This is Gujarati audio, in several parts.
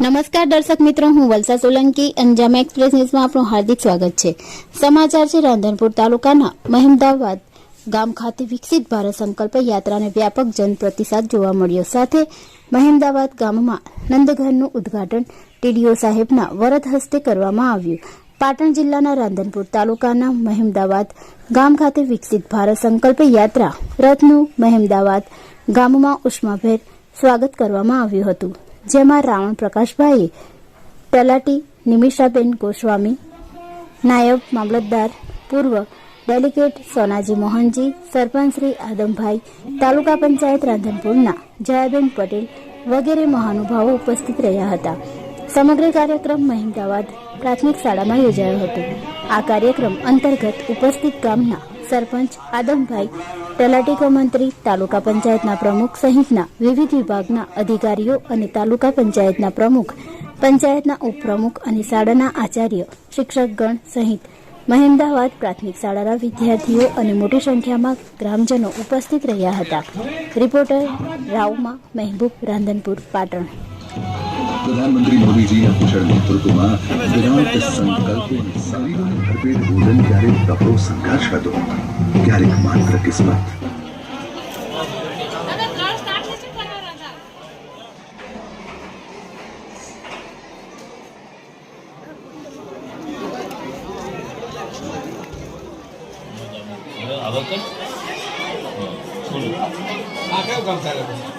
નમસ્કાર દર્શક મિત્રો, હું વલસા સોલંકી, અંજામ એક્સપ્રેસ ન્યૂઝમાં આપનું હાર્દિક સ્વાગત છે. સમાચાર છે રાંધનપુર તાલુકાના મહેમદાવાદ ગામ ખાતે વિકસિત ભારત સંકલ્પ યાત્રાને વ્યાપક જન પ્રતિસાદ જોવા મળ્યો. સાથે મહેમદાવાદ ગામમાં નંદઘરનું ઉદ્ઘાટન ટીડીઓ સાહેબના વરદ હસ્તે કરવામાં આવ્યું. પાટણ જિલ્લાના રાંધનપુર તાલુકાના મહેમદાવાદ ગામ ખાતે વિકસિત ભારત સંકલ્પ યાત્રા રથનું મહેમદાવાદ ગામમાં ઉષ્માભેર સ્વાગત કરવામાં આવ્યું હતું. જેમાં રાવણ પ્રકાશભાઈએ તલાટી નિમિષાબેન ગોસ્વામી, નાયબ મામલતદાર પૂર્વ ડેલિગેટ સોનાજી મોહનજી, સરપંચ શ્રી આદમભાઈ, તાલુકા પંચાયત રાંધનપુરના જયાબેન પટેલ વગેરે મહાનુભાવો ઉપસ્થિત રહ્યા હતા. સમગ્ર કાર્યક્રમ મહેમદાવાદ પ્રાથમિક શાળામાં યોજાયો હતો. આ કાર્યક્રમ અંતર્ગત ઉપસ્થિત ગામના સરપંચ આદમભાઈ, તલાટીકો મંત્રી, તાલુકા પંચાયતના પ્રમુખ સહિતના વિવિધ વિભાગના અધિકારીઓ અને તાલુકા પંચાયતના પ્રમુખ, પંચાયતના ઉપપ્રમુખ અને શાળાના આચાર્ય, શિક્ષકગણ સહિત મહેમદાવાદ પ્રાથમિક શાળાના વિદ્યાર્થીઓ અને મોટી સંખ્યામાં ગ્રામજનો ઉપસ્થિત રહ્યા હતા. રિપોર્ટર રાવમા મહેબૂબ રાંધનપુર, પાટણ. પ્રધાનમંત્રી મોદીજીના કુશળ નેતૃત્વમાં વિરાટ સંકલ્પો અને શરીરોને ભરપેટ ભોજન ક્યારેક તપરો સંઘર્ષ હતો ક્યારેક માત્ર કિસ્મત તમે ત્રણ સ્ટાર્ટ છે શું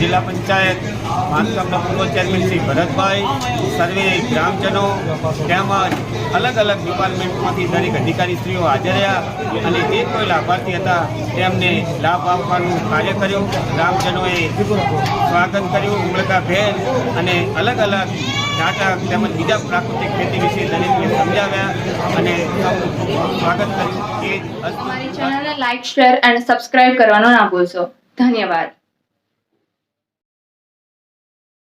જિલ્લા પંચાયત બાંધકામના પૂર્વ ચેરમેન શ્રી ભરતભાઈ, સર્વે ગ્રામજનો તેમજ અલગ અલગ ડિપાર્ટમેન્ટમાંથી દરેક અધિકારીશ્રીઓ હાજર રહ્યા અને જે કોઈ લાભાર્થી હતા તેમને લાભ આપવાનું કાર્ય કર્યું. ગ્રામજનોએ સ્વાગત કર્યું ઉમળકાભેર અને અલગ અલગ નાટક તેમજ બીજા પ્રાકૃતિક ખેતી વિશે દરેકને સમજાવ્યા અને સ્વાગત કર્યું. એ. અમારી ચેનલને લાઇક શેર અને સબસ્ક્રાઇબ કરવાનો ના ભૂલશો. ધન્યવાદ.